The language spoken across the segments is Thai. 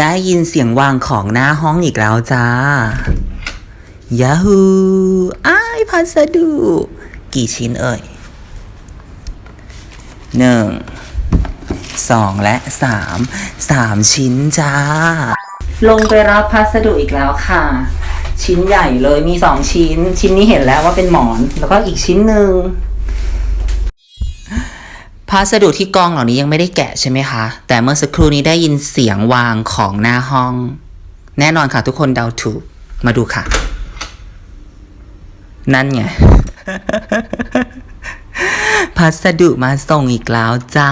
ได้ยินเสียงวางของหน้าห้องอีกแล้วจ้ายาฮูอ้ายพัสดุ กี่ชิ้นเอ่ยหนึ่งสองและสามสามชิ้นจ้า ลงไปรับพัสดุอีกแล้วค่ะ ชิ้นใหญ่เลยมีสองชิ้น ชิ้นนี้เห็นแล้วว่าเป็นหมอน แล้วก็อีกชิ้นหนึ่ง พัสดุที่กองเหล่านี้ยังไม่ได้แกะใช่ไหมคะ แต่เมื่อสักครู่นี้ได้ยินเสียงวางของหน้าห้อง แน่นอนค่ะทุกคนเดาถูก มาดูค่ะ นั่นไง พัสดุมาส่งอีกแล้วจ้า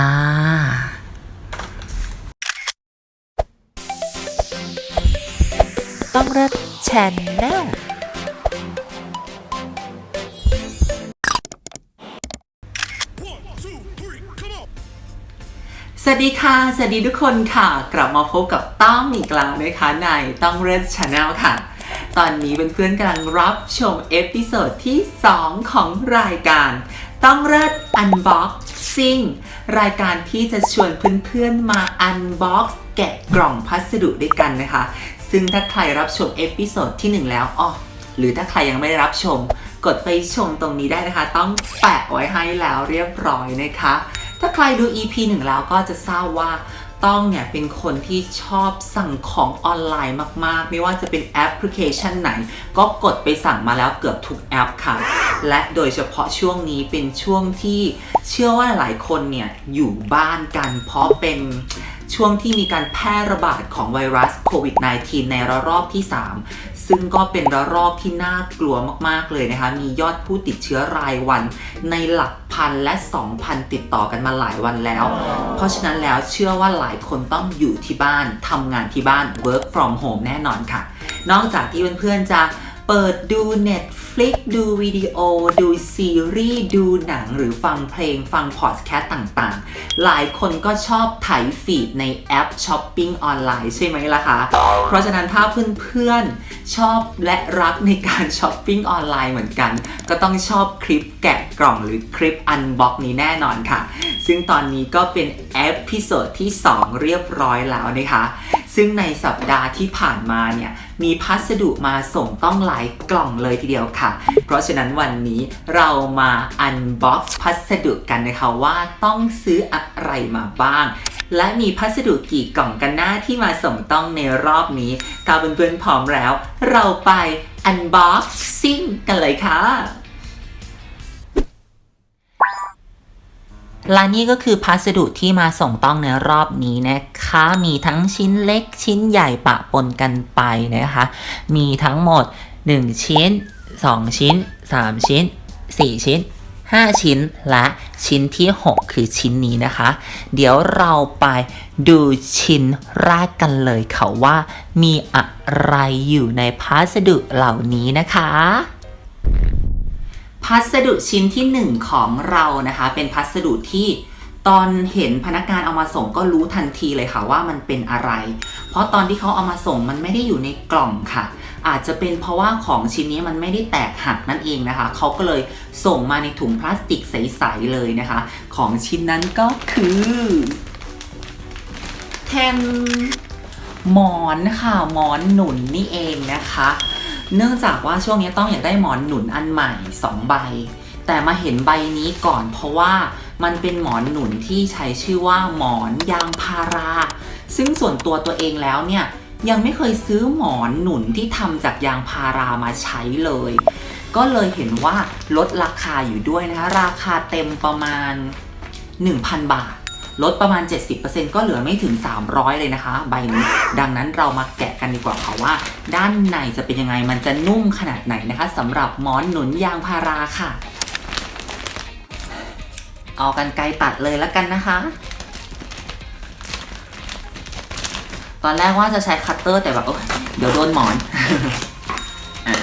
ต้องเลิศแชนแนล สวัสดีค่ะ สวัสดีทุกคนค่ะ กลับมาพบกับต้องอีกแล้วนะคะในต้องเรดชาแนลค่ะ ตอนนี้เพื่อนๆกำลังรับชมเอพิโซดที่ 2 ของรายการ ต้องเลิศอันบ็อกซิ่งรายการที่จะชวนเพื่อนๆมาอันบ็อกซ์แกะกล่องพัสดุด้วยกันนะคะ ซึ่งถ้าใครรับชมเอพิโซดที่ 1 แล้วอ๋อหรือถ้าใครยังไม่ได้รับชม กดไปชมตรงนี้ได้นะคะ ต้องแปะไว้ให้แล้วเรียบร้อยนะคะ ถ้าใครดู EP 1 แล้วก็จะทราบว่าต้องเนี่ยเป็นคนที่ชอบสั่งของออนไลน์มากๆ ไม่ว่าจะเป็นแอปพลิเคชันไหน ก็กดไปสั่งมาแล้วเกือบทุกแอปค่ะ และโดยเฉพาะช่วงนี้เป็นช่วงที่เชื่อว่าหลายคนเนี่ยอยู่บ้านกันเพราะเป็น ช่วงที่มีการแพร่ระบาดของไวรัสโควิด -19 ในระลอกที่ 3 ซึ่งก็เป็นระลอกที่น่ากลัวมากๆเลยนะคะ มียอดผู้ติดเชื้อรายวัน ในหลักพันและ 2,000 ติดต่อกันมาหลายวันแล้ว เพราะฉะนั้นแล้วเชื่อว่าหลายคนต้องอยู่ที่บ้านทำงานที่บ้าน work from home แน่นอนค่ะ นอกจากที่เพื่อนๆจะเปิดดู Netflix ดูวิดีโอ ดูซีรีส์ดูหนังหรือฟังเพลงฟังพอดแคสต์ต่างๆ หลายคนก็ชอบไถฟีดในแอปช้อปปิ้งออนไลน์ใช่ไหมล่ะคะ เพราะฉะนั้นถ้าเพื่อนๆ ชอบและรักในการช้อปปิ้งออนไลน์เหมือนกัน ก็ต้องชอบคลิปแกะกล่องหรือคลิปอันบ็อกนี้แน่นอนค่ะ ซึ่งตอนนี้ก็เป็นเอพิโซดที่ 2 เรียบร้อยแล้วนะคะซึ่งในสัปดาห์ที่ผ่านมาเนี่ยมีพัสดุมาส่งต้องหลายกล่องเลยทีเดียวค่ะเพราะฉะนั้นวันนี้เรามาอันบ็อกซ์พัสดุกันนะคะว่าต้องซื้ออะไรมาบ้าง และมีพัสดุกี่กล่องกันหน้าที่มาส่งต้องในรอบนี้ถ้าเพื่อนๆพร้อมแล้ว เราไปอันบ็อกซิ่งกันเลยค่ะและนี่ก็คือพัสดุที่มาส่งต้องในรอบนี้นะคะ มีทั้งชิ้นเล็กชิ้นใหญ่ปะปนกันไปนะคะ มีทั้งหมด 1 ชิ้น 2 ชิ้น 3 ชิ้น 4 ชิ้น 5 ชิ้นและชิ้นที่ 6 คือชิ้นนี้นะคะ เดี๋ยวเราไปดูชิ้นแรกกันเลยค่ะว่า มีอะไรอยู่ในพัสดุเหล่านี้นะคะพัสดุชิ้นที่หนึ่งของเรานะคะ เป็นพัสดุที่ตอนเห็นพนักงานเอามาส่งก็รู้ทันทีเลยค่ะว่ามันเป็นอะไร เพราะตอนที่เขาเอามาส่งมันไม่ได้อยู่ในกล่องค่ะ อาจจะเป็นเพราะว่าของชิ้นนี้มันไม่ได้แตกหักนั่นเองนะคะ เขาก็เลยส่งมาในถุงพลาสติกใสๆเลยนะคะ ของชิ้นนั้นก็คือแทนหมอนค่ะหมอนหนุนนี่เองนะคะ เนื่องจากว่าช่วงนี้ต้องอยากได้หมอนหนุนอันใหม่ 2 ใบ แต่มาเห็นใบนี้ก่อนเพราะว่ามันเป็นหมอนหนุนที่ใช้ชื่อว่าหมอนยางพารา ซึ่งส่วนตัวตัวเองแล้วเนี่ย ยังไม่เคยซื้อหมอนหนุนที่ทำจากยางพารามาใช้เลย ก็เลยเห็นว่าลดราคาอยู่ด้วยนะคะ ราคาเต็มประมาณ 1,000 บาท ลดประมาณ 70%ก็เหลือไม่ถึง 300 เลยนะคะ ใบนี้ ดังนั้นเรามาแกะกันดีกว่าค่ะว่า ด้านในจะเป็นยังไงมันจะนุ่มขนาดไหนนะคะสำหรับหมอนหนุนยางพาราค่ะ เอากันไกรตัดเลยแล้วกันนะคะ ตอนแรกว่าจะใช้คัตเตอร์แต่แบบเดี๋ยวโดนหมอนอ่า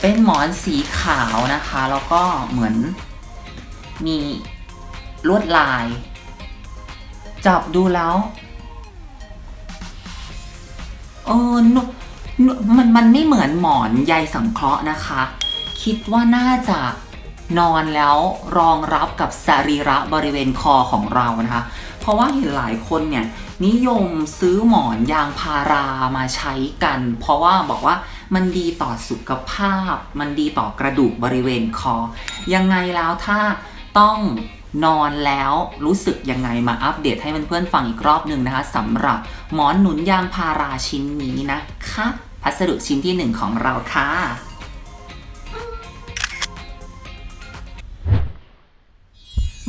เป็นหมอนสีขาวนะคะ แล้วก็เหมือนมีลวดลาย จับดูแล้วเออนุมันมันไม่เหมือนหมอนใยสังเคราะห์นะคะ คิดว่าน่าจะนอนแล้วรองรับกับสรีระบริเวณคอของเรานะคะ ราะว่าเห็นหลายคนเนี่ยนิยมซื้อหมอนยางพารามาใช้กัน เพราะว่าบอกว่ามันดีต่อสุขภาพ มันดีต่อกระดูกบริเวณคอ ยังไงแล้วถ้าต้องนอนแล้วรู้สึกยังไงมาอัปเดตให้เพื่อนๆฟังอีกรอบหนึ่งนะคะสำหรับหมอนหนุนยางพาราชิ้นนี้นะคะ พัสดุชิ้นที่หนึ่งของเราค่ะ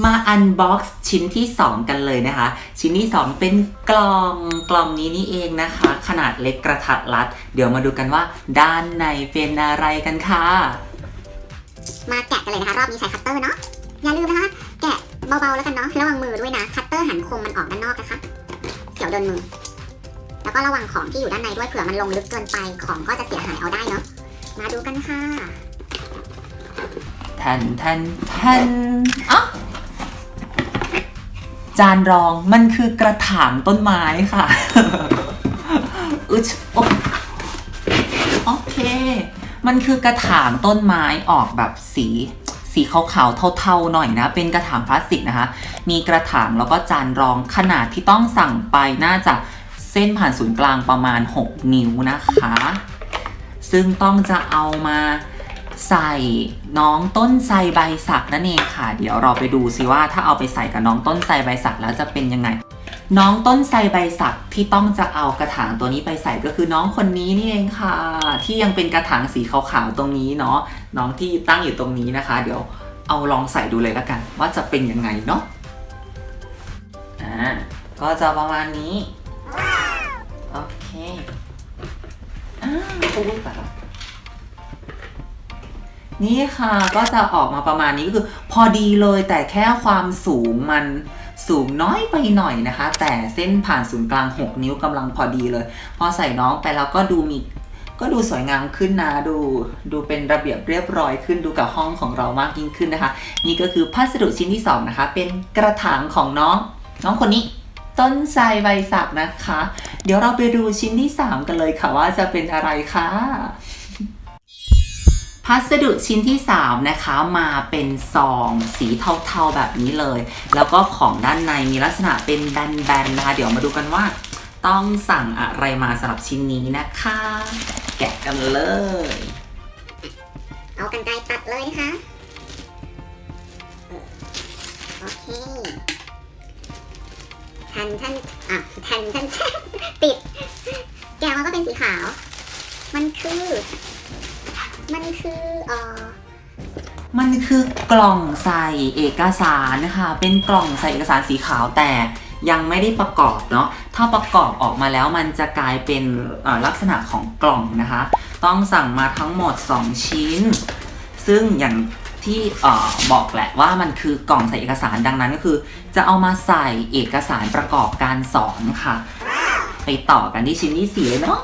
มาอันบ็อกซ์ชิ้นที่ 2 กันเลยนะคะ ชิ้นที่ 2 เป็นกล่องกล่องนี้นี่เองนะคะ ขนาดเล็กกระทัดรัด เดี๋ยวมาดูกันว่า ด้านในเป็นอะไรกันค่ะ มาแกะกันเลยนะคะ รอบนี้ใช้คัตเตอร์เนาะอย่าลืมนะคะ แกะเบาๆแล้วกันเนาะระวังมือด้วยนะ คัตเตอร์หันคมมันออกด้านนอกนะคะเสียวโดนมือ แล้วก็ระวังของที่อยู่ด้านในด้วยเผื่อมันลงลึกเกินไปของก็จะเสียหายเอาได้เนาะมาดูกันค่ะแทนแทนแทนอะ จานรองมันคือกระถางต้นไม้ค่ะอึชโอเค มันคือกระถางต้นไม้ออกแบบสีสีขาวๆเทาๆหน่อยนะ เป็นกระถางพลาสติกนะคะ มีกระถางแล้วก็จานรองขนาดที่ต้องสั่งไปน่าจะเส้นผ่านศูนย์กลางประมาณ 6 นิ้วนะคะ ซึ่งต้องจะเอามา ใส่น้องต้นไทรใบสักนั่นเองค่ะ เดี๋ยวเราไปดูซิว่าถ้าเอาไปใส่กับน้องต้นไทรใบสักแล้วจะเป็นยังไง น้องต้นไทรใบสักที่ต้องจะเอากระถางตัวนี้ไปใส่ก็คือน้องคนนี้นี่เองค่ะ ที่ยังเป็นกระถางสีขาวๆตรงนี้เนาะน้องที่ตั้งอยู่ตรงนี้นะคะ เดี๋ยวเอาลองใส่ดูเลยล้วกัน ว่าจะเป็นยังไงเนาะอ่าก็จะประมาณนี้โอเคอ่าปุ๊บแต่ละ นี่ค่ะก็จะออกมาประมาณนี้ก็คือ พอดีเลยแต่แค่ความสูงมันสูงน้อยไปหน่อยนะคะ แต่เส้นผ่านศูนย์กลาง 6 นิ้วกำลังพอดีเลย พอใส่น้องไปแล้วก็ดูมีก็ดูสวยงามขึ้นนะดูดูเป็นระเบียบเรียบร้อยขึ้นดูกับห้องของเรามากยิ่งขึ้นนะคะ นี่ก็คือพัสดุชิ้นที่ 2 นะคะ เป็นกระถางของน้อง น้องคนนี้ต้นไทรใบสักนะคะ เดี๋ยวเราไปดูชิ้นที่ 3 กันเลยค่ะว่าจะเป็นอะไรค่ะ พัสดุชิ้นที่ 3 นะคะมาเป็นซองสีเทาๆแบบนี้เลย แล้วก็ของด้านในมีลักษณะเป็นแบนๆนะคะ เดี๋ยวมาดูกันว่า ต้องสั่งอะไรมาสำหรับชิ้นนี้นะคะ แกะกันเลย เอากันไกรตัดเลยนะคะโอเคทันทันอะทันทันทันติด แกวมันก็เป็นสีขาว มันคือ มันคือเอ่อมันคือกล่องใส่เอกสารนะคะเป็นกล่องใส่เอกสารสีขาวแต่ยังไม่ได้ประกอบเนาะ ถ้าประกอบออกมาแล้วมันจะกลายเป็นลักษณะของกล่องนะคะ ต้องสั่งมาทั้งหมด 2 ชิ้น ซึ่งอย่างที่ออบอกแหละว่ามันคือกล่องใส่เอกสารดังนั้นก็คือ จะเอามาใส่เอกสารประกอบการสอนค่ะ ไปต่อกันที่ชิ้นที่สี่เลยเนาะ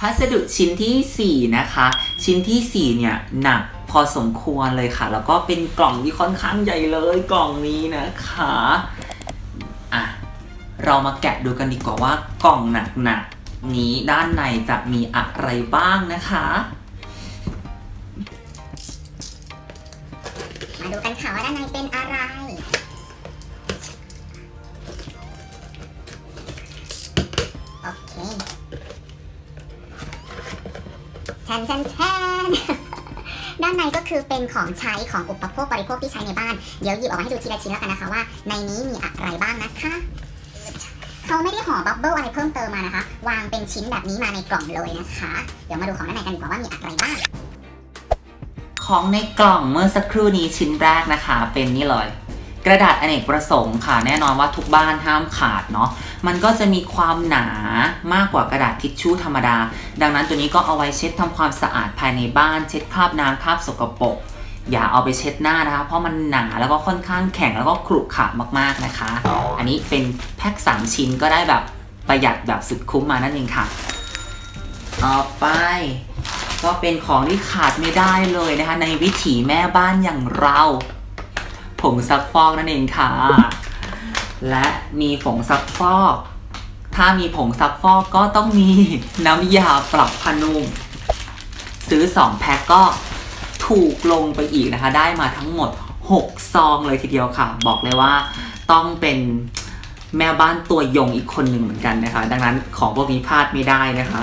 พัสดุชิ้นทีสี่ 4 นะคะ ชิ้นทีสี่ 4 เนี่ยหนักพอสมควรเลยค่ะ แล้วก็เป็นกล่องที่ค่อนข้างใหญ่เลยกล่องนี้นะคะอะเรามาแกะดูกันดีกว่าว่ากล่องหนักๆนี้ด้านในจะมีอะไรบ้างนะคะ มาดูกันค่ะว่าด้านในเป็นอะไร แทนแทนแทนด้านในก็คือเป็นของใช้ของอุปโภคบริโภคที่ใช้ในบ้าน เดี๋ยวหยิบออกมาให้ดูทีละชิ้นแล้วกันนะคะว่า ในนี้มีอะไรบ้างนะคะเขาไม่ได้ห่อบับเบิ้ลอะไรเพิ่มเติมมานะคะ วางเป็นชิ้นแบบนี้มาในกล่องเลยนะคะ เดี๋ยวมาดูของด้านในกันดีกว่าว่ามีอะไรบ้าง ของในกล่องเมื่อสักครู่นี้ชิ้นแรกนะคะ เป็นนี่เลย กระดาษอเนกประสงค์ค่ะแน่นอนว่าทุกบ้านห้ามขาดเนาะมันก็จะมีความหนามากกว่ากระดาษทิชชู่ธรรมดา ดังนั้นตัวนี้ก็เอาไว้เช็ดทำความสะอาดภายในบ้าน เช็ดคราบน้ำคราบสกปรกอย่าเอาไปเช็ดหน้านะคะ เพราะมันหนาแล้วก็ค่อนข้างแข็งแล้วก็ขรุขระมากๆนะคะ อันนี้เป็นแพ็คสามชิ้นก็ได้แบบประหยัดแบบสุดคุ้มมานั่นเองค่ะ ต่อไปก็เป็นของที่ขาดไม่ได้เลยนะคะ ในวิถีแม่บ้านอย่างเรา ผงซักฟอกนั่นเองค่ะ และมีผงซักฟอก ถ้ามีผงซักฟอกก็ต้องมีน้ำยาปรับผ้านุ่มซื้อ 2 แพ็คก็ถูกลงไปอีกนะคะ ได้มาทั้งหมด 6 ซองเลยทีเดียวค่ะ บอกเลยว่าต้องเป็นแม่บ้านตัวยงอีกคนหนึ่งเหมือนกันนะคะ ดังนั้นของพวกนี้พลาดไม่ได้นะคะ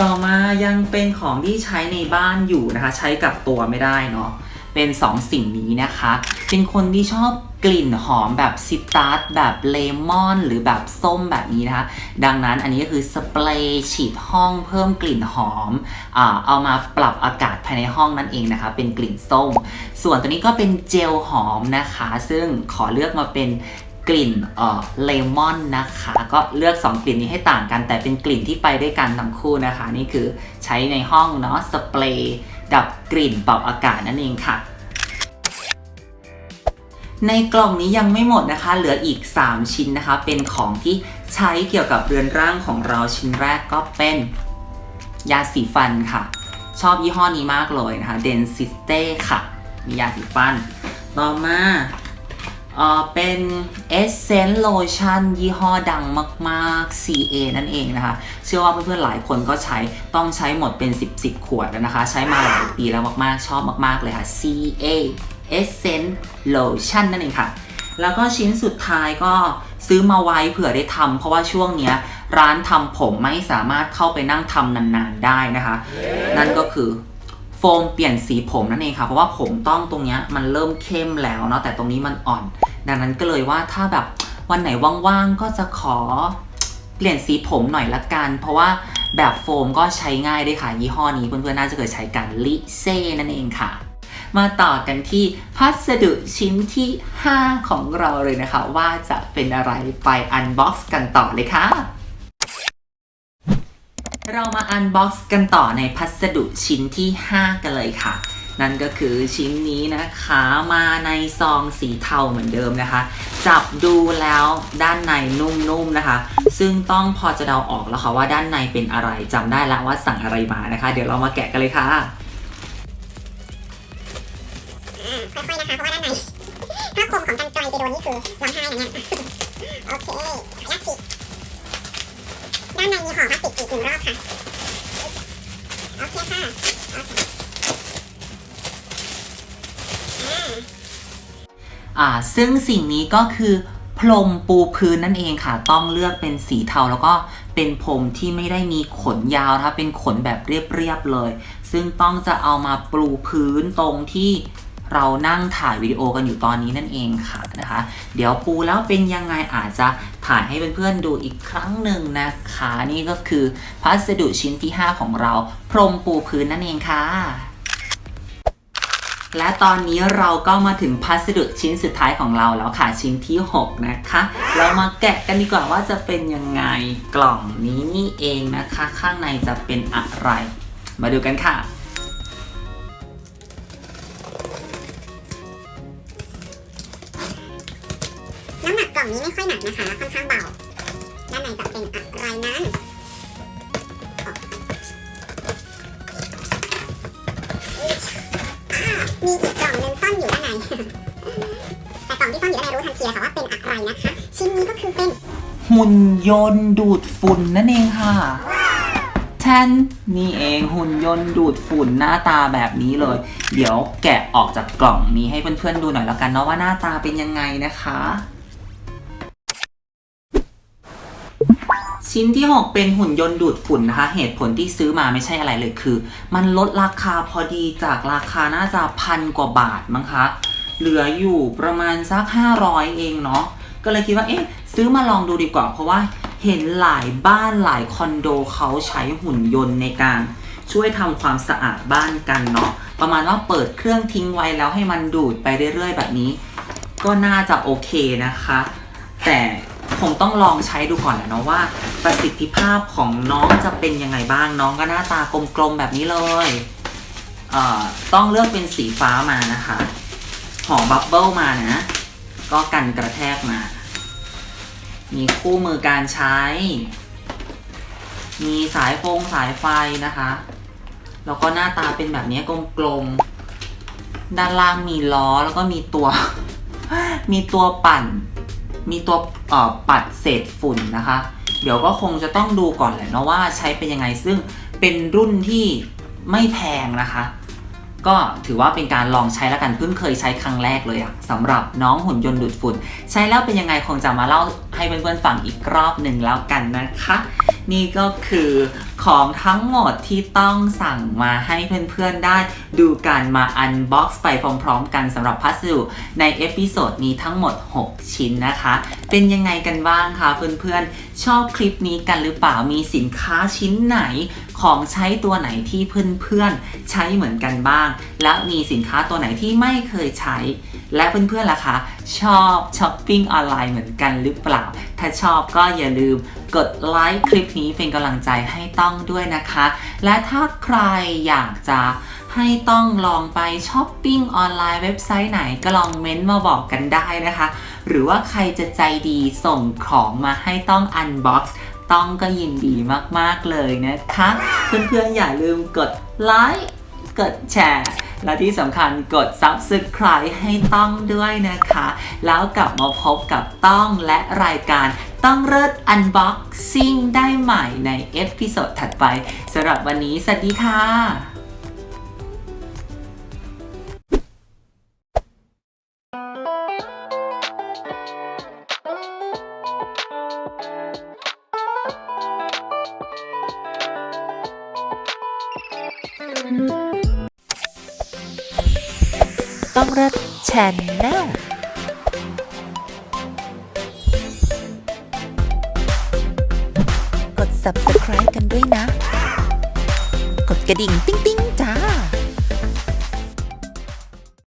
ต่อมายังเป็นของที่ใช้ในบ้านอยู่นะคะ ใช้กับตัวไม่ได้เนาะ เป็นสองสิ่งนี้นะคะ เป็นคนที่ชอบกลิ่นหอมแบบซิตรัสแบบเลมอน หรือแบบส้มแบบนี้นะคะ ดังนั้นอันนี้ก็คือสเปรย์ฉีดห้องเพิ่มกลิ่นหอมอเอามาปรับอากาศภายในห้องนั่นเองนะคะ เป็นกลิ่นส้ม ส่วนตัวนี้ก็เป็นเจลหอมนะคะ ซึ่งขอเลือกมาเป็นกลิ่นเอ่อเลมอนนะคะ ก็เลือก 2 กลิ่นนี้ให้ต่างกัน แต่เป็นกลิ่นที่ไปด้วยกันทั้งคู่นะคะ นี่คือใช้ในห้องเนาะสเปรย์ ดับกลิ่นปรับอากาศนั่นเองค่ะ ในกล่องนี้ยังไม่หมดนะคะ เหลืออีก 3 ชิ้นนะคะ เป็นของที่ใช้เกี่ยวกับเรือนร่างของเราชิ้นแรกก็เป็น ยาสีฟันค่ะ ชอบยี่ห้อนี้มากเลยนะคะ Densité ค่ะ มียาสีฟัน ต่อมา เป็น Essence Lotion ยี่ห้อดังมาก ๆ CA นั่นเองนะคะ เชื่อว่าเพื่อนๆหลายคนก็ใช้ต้องใช้หมดเป็น 10 10 ขวดแล้วนะคะ ใช้มาหลายปีแล้วมาก ๆ ชอบมาก ๆ เลยค่ะ CA Essence Lotion นั่นเองค่ะ แล้วก็ชิ้นสุดท้ายก็ซื้อมาไว้เผื่อได้ทำเพราะว่าช่วงเนี้ยร้านทำผมไม่สามารถเข้าไปนั่งทำนาน ๆ ได้นะคะ นั่นก็คือ โฟมเปลี่ยนสีผมนั่นเองค่ะเพราะว่าผมต้องตรงเนี้ยมันเริ่มเข้มแล้วเนาะแต่ตรงนี้มันอ่อน ดังนั้นก็เลยว่าถ้าแบบวันไหนว่างๆก็จะขอเปลี่ยนสีผมหน่อยละกัน เพราะว่าแบบโฟมก็ใช้ง่ายด้วยค่ะ ยี่ห้อนี้เพื่อนๆน่าจะเคยใช้กันลิเซ่นั่นเองค่ะ มาต่อกันที่พัสดุชิ้นที่ 5 ของเราเลยนะคะ ว่าจะเป็นอะไรไปอันบ็อกซ์กันต่อเลยค่ะ เรามาอันบ็อกซ์กันต่อในพัสดุชิ้นที่ 5 กันเลยค่ะ นั่นก็คือชิ้นนี้นะคะมาในซองสีเทาเหมือนเดิมนะคะ จับดูแล้วด้านในนุ่มๆนะคะ ซึ่งต้องพอจะเดาออกแล้วค่ะว่าด้านในเป็นอะไรจำได้แล้วว่าสั่งอะไรมานะคะ เดี๋ยวเรามาแกะกันเลยค่ะค่อยๆนะคะเพราะว่าด้านในถ้าคมของกันไกลไปโดนนี่คือร้องไห้นะเนี่ยโอเคขออนุญาตฉีก ด้านในมีห่อพลาสติกอีกหนึ่งรอบค่ะ โอเคค่ะโอเคอ่าอ่าซึ่งสิ่งนี้ก็คือพรมปูพื้นนั่นเองค่ะ ต้องเลือกเป็นสีเทาแล้วก็เป็นพรมที่ไม่ได้มีขนยาวนะคะเป็นขนแบบเรียบๆเลย ซึ่งต้องจะเอามาปูพื้นตรงที่ เรานั่งถ่ายวิดีโอกันอยู่ตอนนี้นั่นเองค่ะนะคะ เดี๋ยวปูแล้วเป็นยังไงอาจจะถ่ายให้เพื่อนๆดูอีกครั้งหนึ่งนะคะ นี่ก็คือพัสดุชิ้นที่ 5 ของเราพรมปูพื้นนั่นเองค่ะและตอนนี้เราก็มาถึงพัสดุชิ้นสุดท้ายของเราแล้วค่ะชิ้นที่ 6 นะคะ เรามาแกะกันดีกว่าว่าจะเป็นยังไงกล่องนี้นี่เองนะคะ ข้างในจะเป็นอะไร มาดูกันค่ะ นี้ไม่ค่อยหนักนะคะ ค่อนข้างเบา ด้านในจะเป็นอะไรนั้นอ่ามีอีกกล่องหนึงซ่อนอยู่ด้านใน แต่กล่องที่ซ่อนอยู่ด้านในรู้ทันทีค่ะว่าเป็นอะไรนะคะ ชิ้นนี้ก็คือเป็นหุ่นยนต์ดูดฝุ่นนั่นเองค่ะแทนนี่เองหุ่นยนต์ดูดฝุ่นหน้าตาแบบนี้เลย เดี๋ยวแกะออกจากกล่องนี้ให้เพื่อนๆดูหน่อยแล้วกันเนาะว่าหน้าตาเป็นยังไงนะคะ ชิ้นที่ 6 เป็นหุ่นยนต์ดูดฝุ่นนะคะ เหตุผลที่ซื้อมาไม่ใช่อะไรเลยคือ มันลดราคาพอดีจากราคาน่าจะพันกว่าบาทมั้งคะ เหลืออยู่ประมาณสัก 500 เองเนาะก็เลยคิดว่าเอ๊ะซื้อมาลองดูดีกว่า เพราะว่าเห็นหลายบ้านหลายคอนโดเขาใช้หุ่นยนต์ในการช่วยทำความสะอาดบ้านกันเนาะประมาณว่าเปิดเครื่องทิ้งไว้แล้วให้มันดูดไปเรื่อยๆ แบบนี้ ก็น่าจะโอเคนะคะ แต่ คงต้องลองใช้ดูก่อนแหละเนาะว่า ประสิทธิภาพของน้องจะเป็นยังไงบ้างน้องก็หน้าตากลมๆแบบนี้เลยเอ่อต้องเลือกเป็นสีฟ้ามานะคะหอมบับเบิลมานะ ก็กันกระแทกมา มีคู่มือการใช้ มีสายโฟงสายไฟนะคะ แล้วก็หน้าตาเป็นแบบนี้กลมๆ ด้านล่างมีล้อแล้วก็มีตัว มีตัวปั่น มีตัวปัดเศษฝุ่นนะคะ เดี๋ยวก็คงจะต้องดูก่อนแหละเนาะว่าใช้เป็นยังไงซึ่งเป็นรุ่นที่ไม่แพงนะคะ ก็ถือว่าเป็นการลองใช้แล้วกันเพิ่งเคยใช้ครั้งแรกเลยอะสำหรับน้องหุ่นยนต์ดูดฝุ่น ใช้แล้วเป็นยังไงคงจะมาเล่าให้เพื่อนๆฟังอีกรอบหนึ่งแล้วกันนะคะ นี่ก็คือของทั้งหมดที่ต้องสั่งมาให้เพื่อนๆได้ ดูการมาอันบ็อกซ์ไปพร้อมๆ กันสำหรับพัสดุในเอพิโซดนี้ทั้งหมด 6 ชิ้นนะคะ เป็นยังไงกันบ้างคะเพื่อนๆชอบคลิปนี้กันหรือเปล่ามีสินค้าชิ้นไหน ของใช้ตัวไหนที่เพื่อนๆใช้เหมือนกันบ้าง และมีสินค้าตัวไหนที่ไม่เคยใช้ และเพื่อนๆล่ะคะ ชอบช้อปปิ้งออนไลน์เหมือนกันหรือเปล่า ถ้าชอบก็อย่าลืมกดไลค์คลิปนี้เป็นกำลังใจให้ต้องด้วยนะคะ และถ้าใครอยากจะให้ต้องลองไปช้อปปิ้งออนไลน์เว็บไซต์ไหนก็ลองเม้นต์มาบอกกันได้นะคะ หรือว่าใครจะใจดีส่งของมาให้ต้องอันบ็อกซ์ ต้องก็ยินดีมากๆเลยนะคะ เพื่อนๆอย่าลืมกดไลค์กดแชร์และที่สำคัญกด Subscribe ให้ต้องด้วยนะคะ แล้วกลับมาพบกับต้องและรายการต้องเลิศ Unboxing ได้ใหม่ในเอพิโซดถัดไปสำหรับวันนี้ สวัสดีค่ะ ต้องเลิศชแนลกด subscribe กันด้วยนะ กดกระดิ่ง ติ๊งติ๊ง